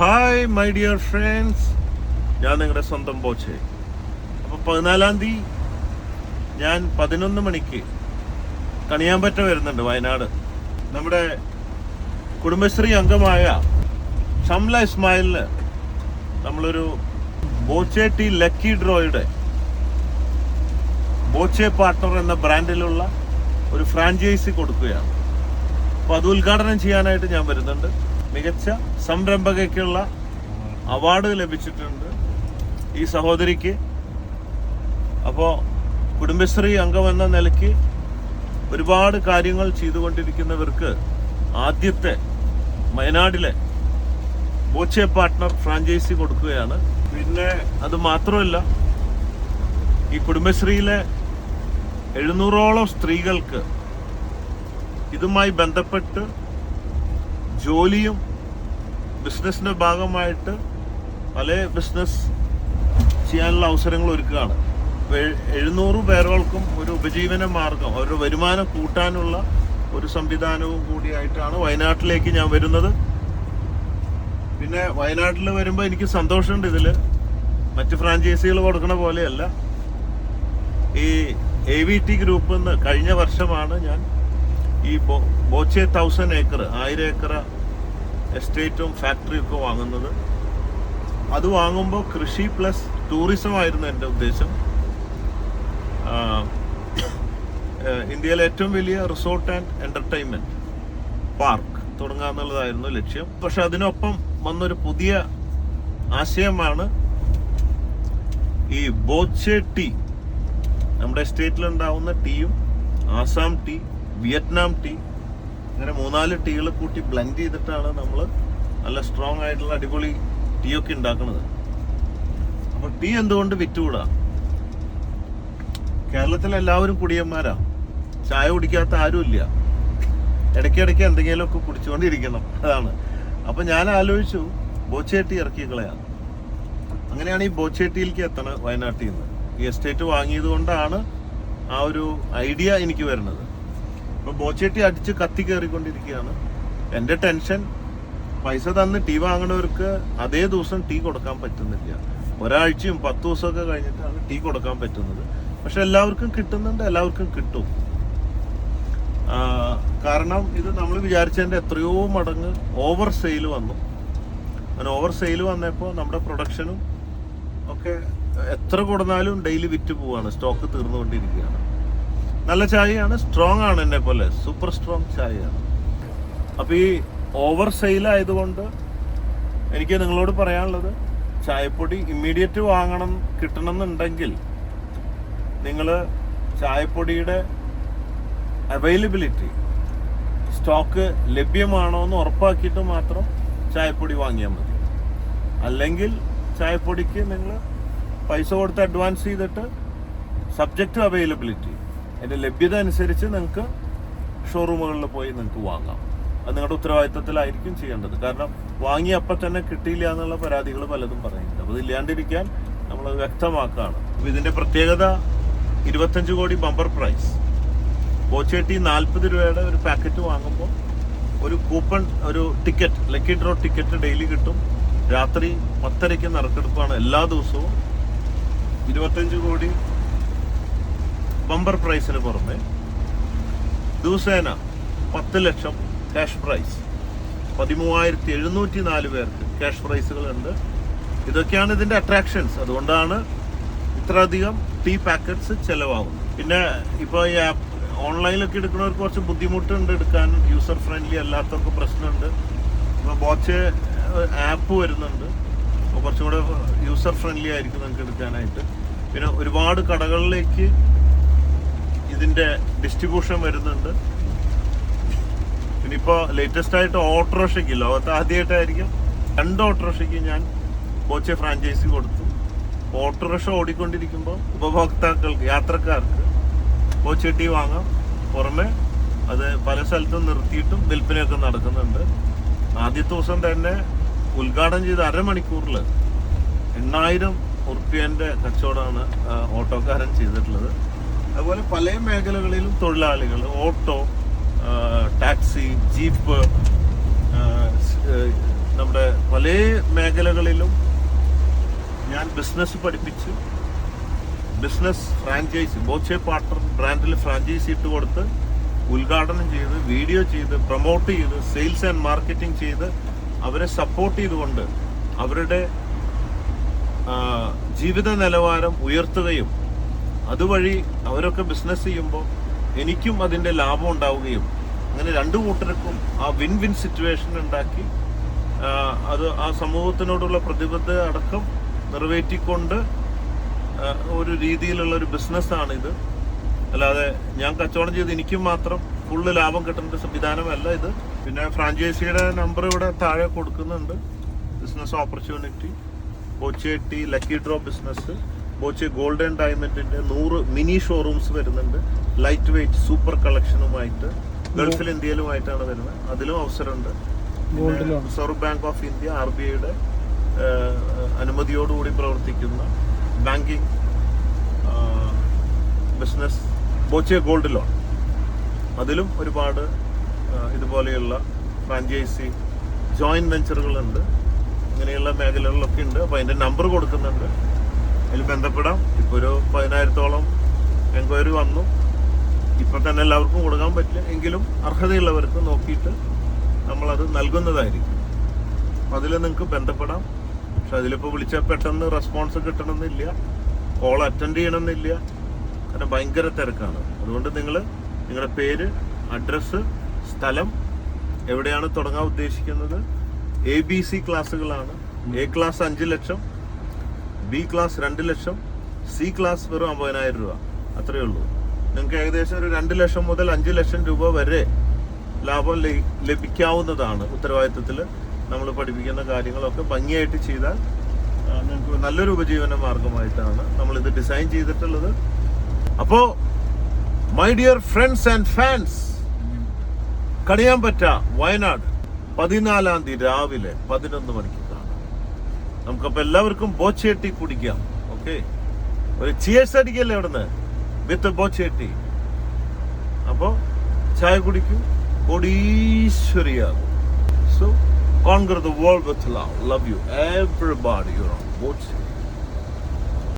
Hi my dear friends ഞാൻ നിങ്ങളുടെ സ്വന്തം ബോച്ചെ. അപ്പോൾ പതിനാലാം തീയതി ഞാൻ പതിനൊന്ന് മണിക്ക് കണിയാമ്പറ്റ വരുന്നുണ്ട് വയനാട്. നമ്മുടെ കുടുംബശ്രീ അംഗമായ ഷംല ഇസ്മായിലിന് നമ്മളൊരു ബോച്ചെ ടി ലക്കി ഡ്രോയുടെ ബോച്ചെ പാർട്ണർ എന്ന ബ്രാൻഡിലുള്ള ഒരു ഫ്രാഞ്ചൈസി കൊടുക്കുകയാണ്. അപ്പോൾ അത് ഉദ്ഘാടനം ചെയ്യാനായിട്ട് ഞാൻ വരുന്നുണ്ട്. മികച്ച സംരംഭകയ്ക്കുള്ള അവാർഡ് ലഭിച്ചിട്ടുണ്ട് ഈ സഹോദരിക്ക്. അപ്പോൾ കുടുംബശ്രീ അംഗമെന്ന നിലയ്ക്ക് ഒരുപാട് കാര്യങ്ങൾ ചെയ്തുകൊണ്ടിരിക്കുന്നവർക്ക് ആദ്യത്തെ വയനാടിലെ ബോച്ചെ പാർട്ട്ണർ ഫ്രാഞ്ചൈസി കൊടുക്കുകയാണ്. പിന്നെ അത് മാത്രമല്ല ഈ കുടുംബശ്രീയിലെ എഴുന്നൂറോളം സ്ത്രീകൾക്ക് ഇതുമായി ബന്ധപ്പെട്ട് ജോലിയും ബിസിനസ്സിന്റെ ഭാഗമായിട്ട് പല ബിസിനസ് ചെയ്യാനുള്ള അവസരങ്ങൾ ഒരുക്കുകയാണ്. എഴുന്നൂറ് പേരോൾക്കും ഒരു ഉപജീവന മാർഗം അവരുടെ വരുമാനം കൂട്ടാനുള്ള ഒരു സംവിധാനവും കൂടിയായിട്ടാണ് വയനാട്ടിലേക്ക് ഞാൻ വരുന്നത്. പിന്നെ വയനാട്ടിൽ വരുമ്പോൾ എനിക്ക് സന്തോഷമുണ്ട് ഇതിൽ മറ്റ് ഫ്രാഞ്ചൈസികൾ കൊടുക്കണ പോലെയല്ല. ഈ എ വി ടി ഗ്രൂപ്പിൽ നിന്ന് കഴിഞ്ഞ വർഷമാണ് ഞാൻ ഈ ബോച്ചെ തൗസൻഡ് ഏക്കർ ആയിരം ഏക്കർ എസ്റ്റേറ്റും ഫാക്ടറിയും ഒക്കെ വാങ്ങുന്നത്. അത് വാങ്ങുമ്പോൾ കൃഷി പ്ലസ് ടൂറിസം ആയിരുന്നു എന്റെ ഉദ്ദേശം. ഇന്ത്യയിലെ ഏറ്റവും വലിയ റിസോർട്ട് ആൻഡ് എന്റർടൈൻമെന്റ് പാർക്ക് തുടങ്ങുക എന്നുള്ളതായിരുന്നു ലക്ഷ്യം. പക്ഷെ അതിനൊപ്പം വന്നൊരു പുതിയ ആശയമാണ് ഈ ബോച്ചെ ടീ. നമ്മുടെ സ്റ്റേറ്റിൽ ഉണ്ടാവുന്ന ടീയും ആസാം ടീ വിയറ്റ്നാം ടീ. അങ്ങനെ മൂന്നാൽ ടീകൾ കൂട്ടി ബ്ലെൻഡ് ചെയ്തിട്ടാണ് നമ്മൾ നല്ല സ്ട്രോങ് ആയിട്ടുള്ള അടിപൊളി ടീ ഒക്കെ ഉണ്ടാക്കുന്നത്. അപ്പൊ ടീ എന്തുകൊണ്ട് വിറ്റുകൂടാ? കേരളത്തിലെ എല്ലാവരും കുടിയന്മാരാ. ചായ കുടിക്കാത്ത ആരുമില്ല ഇടയ്ക്കിടയ്ക്ക് എന്തെങ്കിലുമൊക്കെ കുടിച്ചുകൊണ്ടിരിക്കണം. അതാണ്. അപ്പൊ ഞാൻ ആലോചിച്ചു ബോച്ചേട്ടി ഇറക്കി കളയാം. അങ്ങനെയാണ് ഈ ബോച്ചേട്ടിയിലേക്ക് എത്തണത് വയനാട്ടിൽ നിന്ന്. ഈ എസ്റ്റേറ്റ് വാങ്ങിയത് കൊണ്ടാണ് ആ ഒരു ഐഡിയ എനിക്ക് വരുന്നത്. ഇപ്പൊ ബോച്ചേട്ടി അടിച്ച് കത്തി കയറിക്കൊണ്ടിരിക്കുകയാണ്. എന്റെ ടെൻഷൻ പൈസ തന്ന് ടീ വാങ്ങണവർക്ക് അതേ ദിവസം ടീ കൊടുക്കാൻ പറ്റുന്നില്ല. ഒരാഴ്ചയും പത്ത് ദിവസമൊക്കെ കഴിഞ്ഞിട്ടാണ് ടീ കൊടുക്കാൻ പറ്റുന്നത്. പക്ഷെ എല്ലാവർക്കും കിട്ടുന്നുണ്ട് എല്ലാവർക്കും കിട്ടും. കാരണം ഇത് നമ്മൾ വിചാരിച്ചതിന്റെ എത്രയോ മടങ്ങ് ഓവർ സെയിൽ വന്നു. അങ്ങനെ ഓവർ സെയിൽ വന്നപ്പോൾ നമ്മുടെ പ്രൊഡക്ഷനും ഒക്കെ എത്ര കൊടുന്നാലും ഡെയിലി വിറ്റ് പോവാണ് സ്റ്റോക്ക് തീർന്നുകൊണ്ടിരിക്കുകയാണ്. നല്ല ചായയാണ് സ്ട്രോങ് ആണ് എന്നെ പോലെ. സൂപ്പർ സ്ട്രോങ് ചായയാണ്. അപ്പോൾ ഈ ഓവർ സെയിൽ ആയതുകൊണ്ട് എനിക്ക് നിങ്ങളോട് പറയാനുള്ളത് ചായപ്പൊടി ഇമ്മീഡിയറ്റ് വാങ്ങണം കിട്ടണമെന്നുണ്ടെങ്കിൽ നിങ്ങൾ ചായപ്പൊടിയുടെ അവൈലബിലിറ്റി സ്റ്റോക്ക് ലഭ്യമാണോ എന്ന് ഉറപ്പാക്കിയിട്ട് മാത്രം ചായപ്പൊടി വാങ്ങിയാൽ മതി. അല്ലെങ്കിൽ ചായപ്പൊടിക്ക് നിങ്ങൾ പൈസ കൊടുത്ത് അഡ്വാൻസ് ചെയ്തിട്ട് സബ്ജക്റ്റ് അവൈലബിലിറ്റി അതിന്റെ ലഭ്യത അനുസരിച്ച് നിങ്ങൾക്ക് ഷോറൂമുകളിൽ പോയി നിങ്ങൾക്ക് വാങ്ങാം. അത് നിങ്ങളുടെ ഉത്തരവാദിത്തത്തിലായിരിക്കും ചെയ്യേണ്ടത്. കാരണം വാങ്ങി അപ്പം തന്നെ കിട്ടിയില്ല എന്നുള്ള പരാതികൾ പലതും പറയുന്നുണ്ട്. അപ്പോൾ ഇതില്ലാണ്ടിരിക്കാൻ നമ്മൾ വ്യക്തമാക്കുകയാണ്. അപ്പോൾ ഇതിന്റെ പ്രത്യേകത ഇരുപത്തഞ്ച് കോടി ബമ്പർ പ്രൈസ് കോച്ചേട്ടി നാൽപ്പത് രൂപയുടെ ഒരു പാക്കറ്റ് വാങ്ങുമ്പോൾ ഒരു കൂപ്പൺ ഒരു ticket lucky draw ticket daily കിട്ടും. രാത്രി പത്തരയ്ക്ക് നറുക്കെടുപ്പാണ് എല്ലാ ദിവസവും. ഇരുപത്തഞ്ച് കോടി ബമ്പർ പ്രൈസിന് പുറമെ ദിവസേന പത്ത് ലക്ഷം ക്യാഷ് പ്രൈസ് പതിമൂവായിരത്തി എഴുന്നൂറ്റി നാല് പേർക്ക് ക്യാഷ് പ്രൈസുകളുണ്ട് ഇതൊക്കെയാണ് ഇതിന്റെ അട്രാക്ഷൻസ് അതുകൊണ്ടാണ് ഇത്രയധികം ടീ പാക്കറ്റ്സ് ചിലവാകുന്നത്. പിന്നെ ഇപ്പോൾ ഈ ആപ്പ് ഓൺലൈനിലൊക്കെ എടുക്കുന്നവർക്ക് കുറച്ച് ബുദ്ധിമുട്ടുണ്ട് എടുക്കാൻ. യൂസർ ഫ്രണ്ട്ലി അല്ലാത്തവർക്ക് പ്രശ്നമുണ്ട്. ഇപ്പോൾ ബോച്ച് ആപ്പ് വരുന്നുണ്ട്. അപ്പോൾ കുറച്ചും കൂടെ യൂസർ ഫ്രണ്ട്ലി ആയിരിക്കും നിങ്ങൾക്ക് എടുക്കാനായിട്ട്. പിന്നെ ഒരുപാട് കടകളിലേക്ക് ഇതിന്റെ ഡിസ്ട്രിബ്യൂഷൻ വരുന്നുണ്ട്. ഇനിയിപ്പോ ലേറ്റസ്റ്റ് ആയിട്ട് ഓട്ടോറിക്ഷയ്ക്ക് ലോകത്ത് ആദ്യമായിട്ടായിരിക്കും രണ്ട് ഓട്ടോറിക്ഷയ്ക്ക് ഞാൻ ബോച്ചെ ഫ്രാഞ്ചൈസി കൊടുത്തു. ഓട്ടോറിക്ഷ ഓടിക്കൊണ്ടിരിക്കുമ്പോൾ ഉപഭോക്താക്കൾക്ക് യാത്രക്കാർക്ക് ബോച്ചെട്ടി വാങ്ങാം. പുറമെ അത് പല സ്ഥലത്തും നിർത്തിയിട്ടും വിൽപ്പനയൊക്കെ നടക്കുന്നുണ്ട്. ആദ്യത്തെ ദിവസം തന്നെ ഉദ്ഘാടനം ചെയ്ത അരമണിക്കൂറിൽ എണ്ണായിരം ഉറുപ്പ്യന്റെ കച്ചവടമാണ് ഓട്ടോക്കാരൻ ചെയ്തിട്ടുള്ളത്. അതുപോലെ പല മേഖലകളിലും തൊഴിലാളികൾ ഓട്ടോ ടാക്സി ജീപ്പ് നമ്മുടെ പല മേഖലകളിലും ഞാൻ ബിസിനസ് പഠിപ്പിച്ച് ബിസിനസ് ഫ്രാഞ്ചൈസി ബോച്ചെ പാർട്ണർ ബ്രാൻഡിൽ ഫ്രാഞ്ചൈസി ഇട്ട് കൊടുത്ത് ഉദ്ഘാടനം ചെയ്ത് വീഡിയോ ചെയ്ത് പ്രൊമോട്ട് ചെയ്ത് സെയിൽസ് ആൻഡ് മാർക്കറ്റിംഗ് ചെയ്ത് അവരെ സപ്പോർട്ട് ചെയ്തുകൊണ്ട് അവരുടെ ജീവിത നിലവാരം ഉയർത്തുകയും അതുവഴി അവരൊക്കെ ബിസിനസ് ചെയ്യുമ്പോൾ എനിക്കും അതിന്റെ ലാഭം ഉണ്ടാവുകയും അങ്ങനെ രണ്ടു കൂട്ടർക്കും ആ വിൻ വിൻ സിറ്റുവേഷൻ ഉണ്ടാക്കി അത് ആ സമൂഹത്തിനോടുള്ള പ്രതിബദ്ധത അടക്കം നിറവേറ്റിക്കൊണ്ട് ഒരു രീതിയിലുള്ള ഒരു ബിസിനസ്സാണ് ഇത് അല്ലാതെ ഞാൻ കച്ചവടം ചെയ്ത് എനിക്കും മാത്രം ഫുള്ള് ലാഭം കിട്ടുന്ന സംവിധാനമല്ല ഇത്. പിന്നെ ഫ്രാഞ്ചൈസിയുടെ നമ്പർ ഇവിടെ താഴെ കൊടുക്കുന്നുണ്ട്. Business opportunity കൊച്ചേട്ടി lucky draw business Boche golden ഡയമണ്ടിന്റെ നൂറ് മിനി ഷോറൂംസ് വരുന്നുണ്ട്. ലൈറ്റ് വെയിറ്റ് സൂപ്പർ കളക്ഷനുമായിട്ട് ഗൾഫിൽ ഇന്ത്യയിലുമായിട്ടാണ് വരുന്നത്. അതിലും അവസരമുണ്ട്. Reserve bank of India R B ഐയുടെ അനുമതിയോടുകൂടി പ്രവർത്തിക്കുന്ന banking business Boche gold loan. അതിലും ഒരുപാട് ഇതുപോലെയുള്ള ഫ്രാഞ്ചൈസി ജോയിന്റ് വെഞ്ചറുകളുണ്ട് ഇങ്ങനെയുള്ള മേഖലകളിലൊക്കെ ഉണ്ട്. അപ്പോൾ അതിന്റെ നമ്പർ കൊടുക്കുന്നുണ്ട്. അതിൽ ബന്ധപ്പെടാം. ഇപ്പോൾ ഒരു പതിനായിരത്തോളം എൻക്വയറി വന്നു. ഇപ്പം തന്നെ എല്ലാവർക്കും കൊടുക്കാൻ പറ്റില്ല. എങ്കിലും അർഹതയുള്ളവർക്ക് നോക്കിയിട്ട് നമ്മളത് നൽകുന്നതായിരിക്കും. അതിൽ നിങ്ങൾക്ക് ബന്ധപ്പെടാം. പക്ഷെ അതിലിപ്പോൾ വിളിച്ചാൽ പെട്ടെന്ന് റെസ്പോൺസ് കിട്ടണമെന്നില്ല. കോൾ അറ്റൻഡ് ചെയ്യണമെന്നില്ല. കാരണം ഭയങ്കര തിരക്കാണ്. അതുകൊണ്ട് നിങ്ങൾ നിങ്ങളുടെ പേര് അഡ്രസ്സ് സ്ഥലം എവിടെയാണ് തുടങ്ങാൻ ഉദ്ദേശിക്കുന്നത്? എ ബി സി ക്ലാസ്സുകളാണ് എ ക്ലാസ് അഞ്ച് ലക്ഷം. ബി ക്ലാസ് രണ്ട് ലക്ഷം സി ക്ലാസ് വെറും അമ്പതിനായിരം രൂപ. അത്രയേ ഉള്ളൂ. നിങ്ങൾക്ക് ഏകദേശം ഒരു രണ്ട് ലക്ഷം മുതൽ അഞ്ച് ലക്ഷം രൂപ വരെ ലാഭം ലഭി- ലഭിക്കാവുന്നതാണ് ഉത്തരവാദിത്തത്തിൽ നമ്മൾ പഠിപ്പിക്കുന്ന കാര്യങ്ങളൊക്കെ ഭംഗിയായിട്ട് ചെയ്താൽ നിങ്ങൾക്ക് നല്ലൊരു ഉപജീവന മാർഗമായിട്ടാണ് നമ്മളിത് ഡിസൈൻ ചെയ്തിട്ടുള്ളത്. അപ്പോ my dear friends and fans Kaniyan പറ്റ വയനാട് പതിനാലാം തീയതി രാവിലെ പതിനൊന്ന് മണിക്ക്. കാണാം നമുക്കപ്പോ എല്ലാവർക്കും ബോച്ചേട്ടി കുടിക്കാം. ഓക്കെ ഒരു ചിയേഴ്സ് അടിക്കല്ലേ അവിടുന്ന്? വിത്ത് ബോച്ചേട്ടി. അപ്പോ ചായ കുടിക്കും. കോടീശ്വരിയാകും. So conquer the world with love love you everybody you Boche